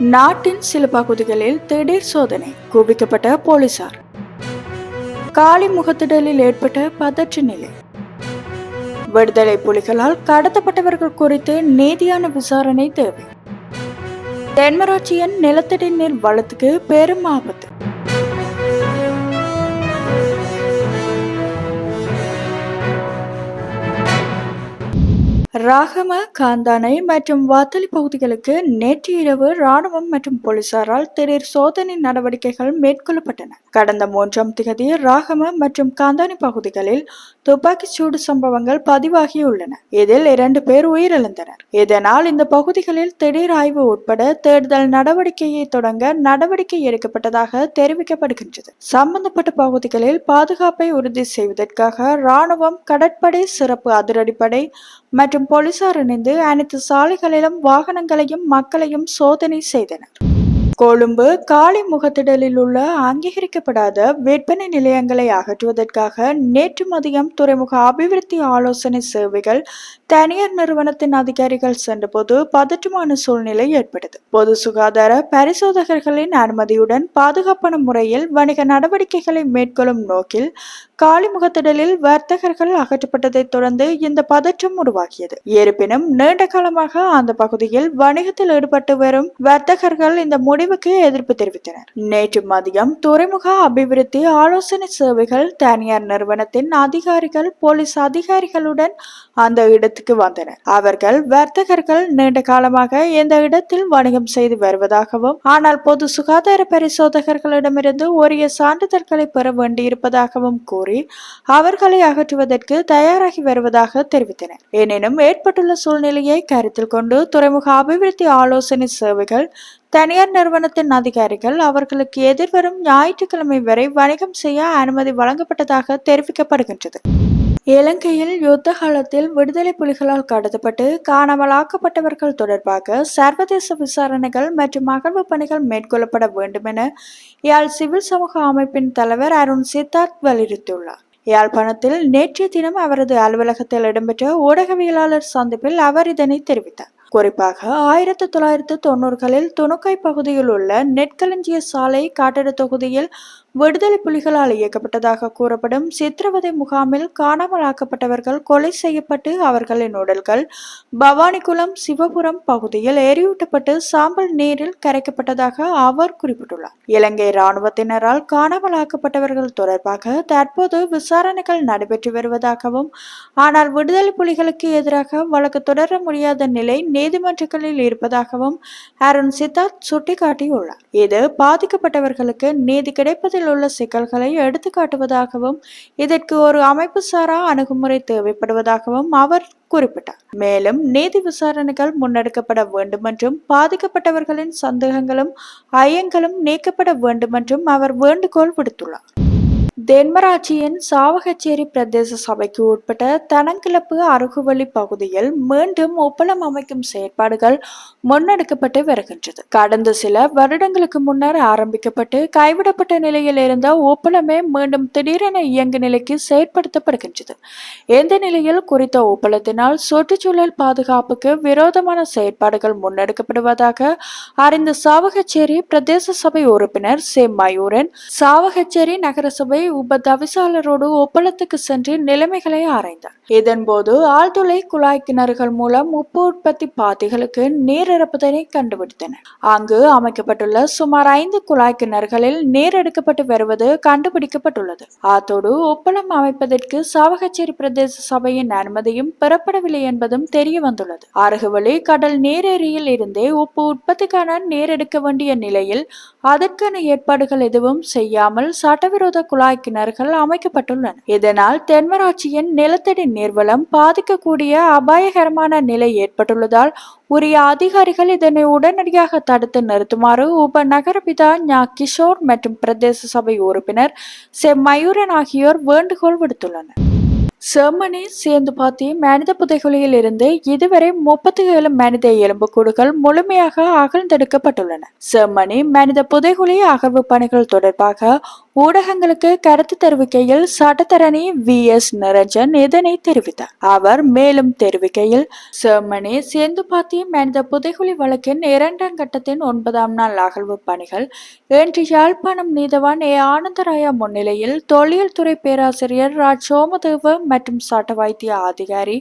நாட்டின் சில பகுதிகளில் திடீர் சோதனை குவிக்கப்பட்ட போலீசார். காளி முகத்திடலில் ஏற்பட்ட பதற்ற நிலை. விடுதலை புலிகளால் கடத்தப்பட்டவர்கள் குறித்து நீதியான விசாரணை தேவை. தென்மராட்சியின் நிலத்தடி நீர் வளத்துக்கு பெரும் ஆபத்து. ராகம காந்தானை மற்றும் வாத்தலி பகுதிகளுக்கு நேற்று இரவு ராணுவம் மற்றும் போலீசாரால் திடீர் சோதனை நடவடிக்கைகள் மேற்கொள்ளப்பட்டன. கடந்த மூன்றாம் திகதி ராகம மற்றும் காந்தானி பகுதிகளில் துப்பாக்கி சூடு சம்பவங்கள் பதிவாகியுள்ளன. இதில் இரண்டு பேர் உயிரிழந்தனர். இதனால் இந்த பகுதிகளில் திடீர் ஆய்வு உட்பட தேடுதல் நடவடிக்கையை தொடங்க நடவடிக்கை எடுக்கப்பட்டதாக தெரிவிக்கப்படுகின்றது. சம்பந்தப்பட்ட பகுதிகளில் பாதுகாப்பை உறுதி செய்வதற்காக ராணுவம் கடற்படை சிறப்பு அதிரடிப்படை மற்றும் போலீசார் இணைந்து அனைத்து சாலைகளிலும் வாகனங்களையும் மக்களையும் சோதனை செய்தனர். கொழும்பு காலி முகத்திடலில் உள்ள அங்கீகரிக்கப்படாத விற்பனை நிலையங்களை அகற்றுவதற்காக நேற்று மதியம் துறைமுக அபிவிருத்தி ஆலோசனை சேவைகள் தனியார் நிறுவனத்தின் அதிகாரிகள் சென்றபோது பதற்றமான சூழ்நிலை ஏற்பட்டது. பொது சுகாதார பரிசோதகர்களின் அனுமதியுடன் பாதுகாப்பான முறையில் வணிக நடவடிக்கைகளை மேற்கொள்ளும் நோக்கில் காலிமுகத்திடலில் வர்த்தகர்கள் அகற்றப்பட்டதைத் தொடர்ந்து இந்த பதற்றம் உருவாகியது. இருப்பினும் நீண்ட காலமாக அந்த பகுதியில் வணிகத்தில் ஈடுபட்டு வரும் வர்த்தகர்கள் இந்த முடிவுக்கு எதிர்ப்பு தெரிவித்தனர். நேற்று மதியம் துறைமுக அபிவிருத்தி ஆலோசனை சேவைகள் தனியார் நிறுவனத்தின் அதிகாரிகள் போலீஸ் அதிகாரிகளுடன் அந்த இடத்தில் இடத்துக்கு வந்தனர். அவர்கள் வர்த்தகர்கள் நீண்ட காலமாக இந்த இடத்தில் வணிகம் செய்து வருவதாகவும் ஆனால் பொது சுகாதார பரிசோதகர்களிடமிருந்து உரிய சான்றிதழ்களை பெற வேண்டியிருப்பதாகவும் கூறி அவர்களை அகற்றுவதற்கு தயாராகி வருவதாக தெரிவித்தனர். எனினும் ஏற்பட்டுள்ள சூழ்நிலையை கருத்தில் கொண்டு துறைமுக அபிவிருத்தி ஆலோசனை சேவைகள் தனியார் நிறுவனத்தின் அதிகாரிகள் அவர்களுக்கு எதிர்வரும் ஞாயிற்றுக்கிழமை வரை வணிகம் செய்ய அனுமதி வழங்கப்பட்டதாக தெரிவிக்கப்படுகின்றது. இலங்கையில் யுத்த காலத்தில் விடுதலை புலிகளால் கடத்தப்பட்டு காணாமலாக்கப்பட்டவர்கள் தொடர்பாக சர்வதேச விசாரணைகள் மற்றும் அகழ்வு பணிகள் மேற்கொள்ளப்பட வேண்டும் என யாழ் சிவில் சமூக அமைப்பின் தலைவர் அருண் சித்தார்த் வலியுறுத்தியுள்ளார். யாழ்ப்பாணத்தில் நேற்றைய தினம் அவரது அலுவலகத்தில் இடம்பெற்ற ஊடகவியலாளர் சந்திப்பில் அவர் இதனை தெரிவித்தார். குறிப்பாக ஆயிரத்தி தொள்ளாயிரத்து தொண்ணூறுகளில் துணுக்காய் பகுதியில் உள்ள நெற்களஞ்சிய சாலை காட்டட தொகுதியில் விடுதலை புலிகளால் இயக்கப்பட்டதாக கூறப்படும் சித்திரவதை முகாமில் காணாமலாக்கப்பட்டவர்கள் கொலை செய்யப்பட்டு அவர்களின் உடல்கள் பவானிக்குளம் சிவபுரம் பகுதியில் எரியூட்டப்பட்டு சாம்பல் நீரில் கரைக்கப்பட்டதாக அவர் குறிப்பிட்டுள்ளார். இலங்கை இராணுவத்தினரால் காணாமலாக்கப்பட்டவர்கள் தொடர்பாக தற்போது விசாரணைகள் நடைபெற்று வருவதாகவும் ஆனால் விடுதலை புலிகளுக்கு எதிராக வழக்கு தொடர முடியாத நிலை நீதிமன்றங்களில் இருப்பதாகவும் அருண் சித்தார்த் சுட்டிக்காட்டியுள்ளார். இது பாதிக்கப்பட்டவர்களுக்கு நீதி கிடைப்பதில் உள்ள சிக்கல்களை எடுத்துக்காட்டுவதாகவும் இதற்கு ஒரு அமைப்பு சாரா அணுகுமுறை தேவைப்படுவதாகவும் அவர் குறிப்பிட்டார். மேலும் நீதி விசாரணைகள் முன்னெடுக்கப்பட வேண்டுமென்றும் பாதிக்கப்பட்டவர்களின் சந்தேகங்களும் ஐயங்களும் நீக்கப்பட வேண்டுமென்றும் அவர் வேண்டுகோள் விடுத்துள்ளார். தென்மராட்சியின் சாவகச்சேரி பிரதேச சபைக்கு உட்பட்ட தனங்கிழப்பு அருகுவழி பகுதியில் மீண்டும் ஒப்பளம் அமைக்கும் செயற்பாடுகள் முன்னெடுக்கப்பட்டு வருகின்றது. கடந்த சில வருடங்களுக்கு முன்னர் ஆரம்பிக்கப்பட்டு கைவிடப்பட்ட நிலையில் இருந்த ஒப்பளமே மீண்டும் திடீரென இயங்கு நிலைக்கு செயற்படுத்தப்படுகின்றது. இந்த நிலையில் குறித்த ஒப்பளத்தினால் சுற்றுச்சூழல் பாதுகாப்புக்கு விரோதமான செயற்பாடுகள் முன்னெடுக்கப்படுவதாக அறிந்த சாவகச்சேரி பிரதேச சபை உறுப்பினர் சே மயூரன் சாவகச்சேரி நகரசபை உப தவிசாளரோடு ஒப்பளத்துக்கு சென்று நிலைமைகளை ஆராய்ந்தார். இதன்போது ஆழ்துளை குழாய் கிணறுகள் மூலம் உப்பு உற்பத்தி பாத்திகளுக்கு நீர் இறப்புதனை கண்டுபிடித்தனர். அங்கு அமைக்கப்பட்டுள்ள சுமார் ஐந்து குழாய் கிணறுகளில் நீர் எடுக்கப்பட்டு வருவது கண்டுபிடிக்கப்பட்டுள்ளது. அத்தோடு ஒப்பளம் அமைப்பதற்கு சாவகச்சேரி பிரதேச சபையின் அனுமதியும் பெறப்படவில்லை என்பதும் தெரிய வந்துள்ளது அருகுவழி கடல் நீரேரியில் இருந்தே உப்பு உற்பத்திக்கான நீர் எடுக்க வேண்டிய நிலையில் அதற்கான ஏற்பாடுகள் எதுவும் செய்யாமல் சட்டவிரோத குழாய் குழாய் கிணறுகள் அமைக்கப்பட்டுள்ளன. இதனால் தென்மராட்சியின் நிலத்தடி நீர்வளம் பாதிக்கக்கூடிய அபாயகரமான நிலை ஏற்பட்டுள்ளதால் உரிய அதிகாரிகள் இதனை உடனடியாக தடுத்து நிறுத்துமாறு உப நகரபிதா ஞா. கிஷோர் மற்றும் பிரதேச சபை உறுப்பினர் செ மயூரன் ஆகியோர் வேண்டுகோள் விடுத்துள்ளனர். செம்மணி சேந்துபாத்தி மனித புதைகுழியில் இருந்து இதுவரை முப்பத்தி ஏழு மனித எலும்புக்கூடுகள் முழுமையாக அகழ்ந்தெடுக்கப்பட்டுள்ளன. செம்மணி மனித புதைகுழி அகழ்வு பணிகள் தொடர்பாக ஊடகங்களுக்கு கருத்து தெரிவிக்கையில் சட்டத்தரணி வி. எஸ். நிரஞ்சன் இதனை தெரிவித்தார். அவர் மேலும் தெரிவிக்கையில் ஜெர்மனி சேர்ந்து பாத்தி மனித புதைகுழி வழக்கின் இரண்டாம் கட்டத்தின் ஒன்பதாம் நாள் அகழ்வு பணிகள் இன்று யாழ்ப்பாணம் நீதவான் ஏ. ஆனந்தராயா முன்னிலையில் தொழில் துறை பேராசிரியர் ராஜ் சோமதேவ மற்றும் சட்ட வைத்திய அதிகாரி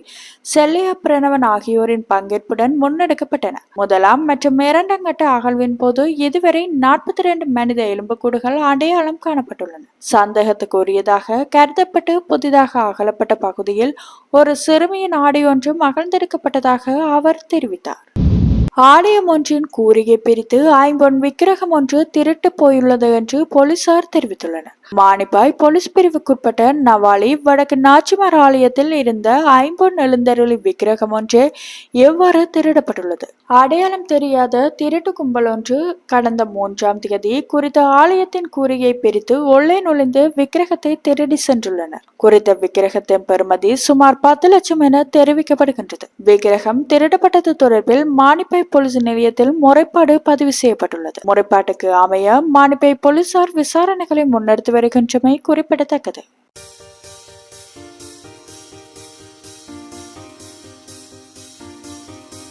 செல்லையா பிரணவன் ஆகியோரின் பங்கேற்புடன் முன்னெடுக்கப்பட்டன முதலாம் மற்றும் இரண்டாம் கட்ட அகழ்வின் போது இதுவரை நாற்பத்தி இரண்டு மனித எலும்புக்கூடுகள் அடையாளம் காணப்பட்டன. காணப்பட்டுள்ளன. சந்தேகத்துக்குரியதாக கருதப்பட்டு புதிதாக அகலப்பட்ட பகுதியில் ஒரு சிறுமியின் ஆடை ஒன்றும் அகழ்ந்தெடுக்கப்பட்டதாக அவர் தெரிவித்தார். ஆலயம் ஒன்றின் கூறியை பிரித்து ஐம்பொன் விக்கிரகம் ஒன்று திருட்டு போயுள்ளது என்று போலீசார் தெரிவித்துள்ளனர். மானிப்பாய் போலீஸ் பிரிவுக்குட்பட்ட நவாலி வடக்கு நாச்சிமார் ஆலயத்தில் இருந்த ஐம்பொன் எழுந்தருளி விக்கிரகம் ஒன்று எவ்வாறு திருடப்பட்டுள்ளது? அடையாளம் தெரியாத திருட்டு கும்பல் ஒன்று கடந்த மூன்றாம் தேதி குறித்த ஆலயத்தின் கூறியை பிரித்து உள்ளே நுழைந்து விக்கிரகத்தை திருடி சென்றுள்ளனர். குறித்த விக்கிரகத்தின் பெறுமதி சுமார் பத்து லட்சம் என தெரிவிக்கப்படுகின்றது. விக்கிரகம் திருடப்பட்டது தொடர்பில் மானிப்பை போலீஸ் நிலையத்தில் முறைப்பாடு பதிவு செய்யப்பட்டுள்ளது. முறைப்பாட்டுக்கு அமைய மானிப்பை போலீசார் விசாரணைகளை முன்னெடுத்து வருகின்றமை குறிப்பிடத்தக்கது.